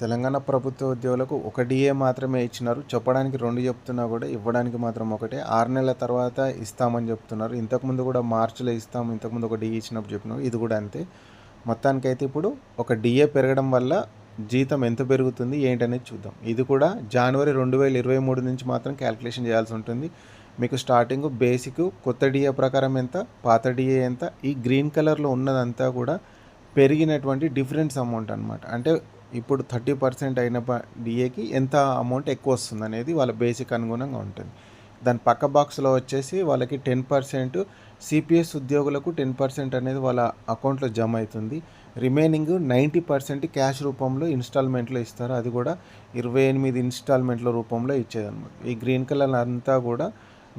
తెలంగాణ ప్రభుత్వ ఉద్యోగులకు ఒక డిఏ మాత్రమే ఇచ్చినారు. చెప్పడానికి రెండు చెప్తున్నా కూడా ఇవ్వడానికి మాత్రం ఒకటే. ఆరు నెలల తర్వాత ఇస్తామని చెప్తున్నారు. ఇంతకుముందు కూడా మార్చిలో ఇస్తాము ఇంతకుముందు ఒక డిఏ ఇచ్చినప్పుడు చెప్పినారు. ఇది కూడా అంతే. మొత్తానికైతే ఇప్పుడు ఒక డిఏ పెరగడం వల్ల జీతం ఎంత పెరుగుతుంది ఏంటనేది చూద్దాం. ఇది కూడా జనవరి రెండు వేల ఇరవై మూడు నుంచి మాత్రం క్యాలిక్యులేషన్ చేయాల్సి ఉంటుంది. మీకు స్టార్టింగ్ బేసిక్ కొత్త డిఏ ప్రకారం ఎంత పాత డిఏ ఎంత ఈ గ్రీన్ కలర్లో ఉన్నదంతా కూడా పెరిగినటువంటి డిఫరెన్స్ అమౌంట్ అనమాట అంటే ఇప్పుడు థర్టీ పర్సెంట్ అయిన డిఏకి ఎంత అమౌంట్ ఎక్కువ వస్తుంది అనేది వాళ్ళ బేసిక్ అనుగుణంగా ఉంటుంది. దాని పక్క బాక్స్లో వచ్చేసి వాళ్ళకి టెన్ పర్సెంట్ సిపిఎస్ ఉద్యోగులకు టెన్ పర్సెంట్ అనేది వాళ్ళ అకౌంట్లో జమ అవుతుంది. రిమైనింగ్ నైంటీ పర్సెంట్ క్యాష్ రూపంలో ఇన్స్టాల్మెంట్లో ఇస్తారు. అది కూడా ఇరవై ఎనిమిది ఇన్స్టాల్మెంట్ల రూపంలో ఇచ్చేదన్నమాట. ఈ గ్రీన్ కలర్ అంతా కూడా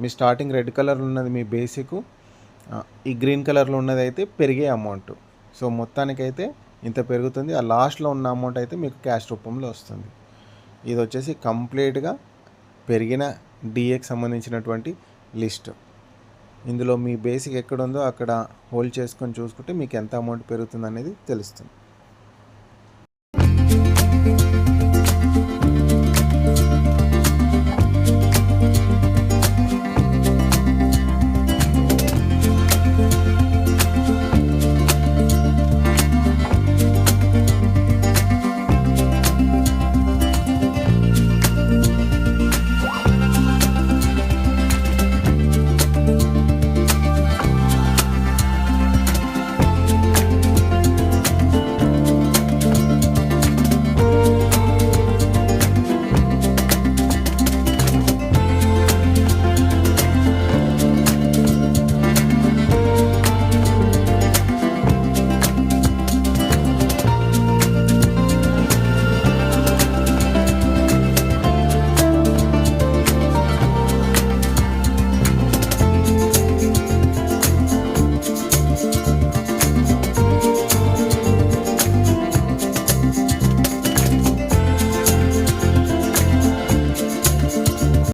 మీ స్టార్టింగ్ రెడ్ కలర్ ఉన్నది మీ బేసిక్ ఈ గ్రీన్ కలర్లో ఉన్నది అయితే పెరిగే అమౌంట్. సో మొత్తానికైతే ఇంత పెరుగుతుంది. ఆ లాస్ట్లో ఉన్న అమౌంట్ అయితే మీకు క్యాష్ రూపంలో వస్తుంది. ఇది వచ్చేసి కంప్లీట్గా పెరిగిన డిఏకి సంబంధించినటువంటి లిస్ట్. ఇందులో మీ బేసిక్ ఎక్కడ ఉందో అక్కడ హోల్డ్ చేసుకొని చూసుకుంటే మీకు ఎంత అమౌంట్ పెరుగుతుంది అనేది తెలుస్తుంది.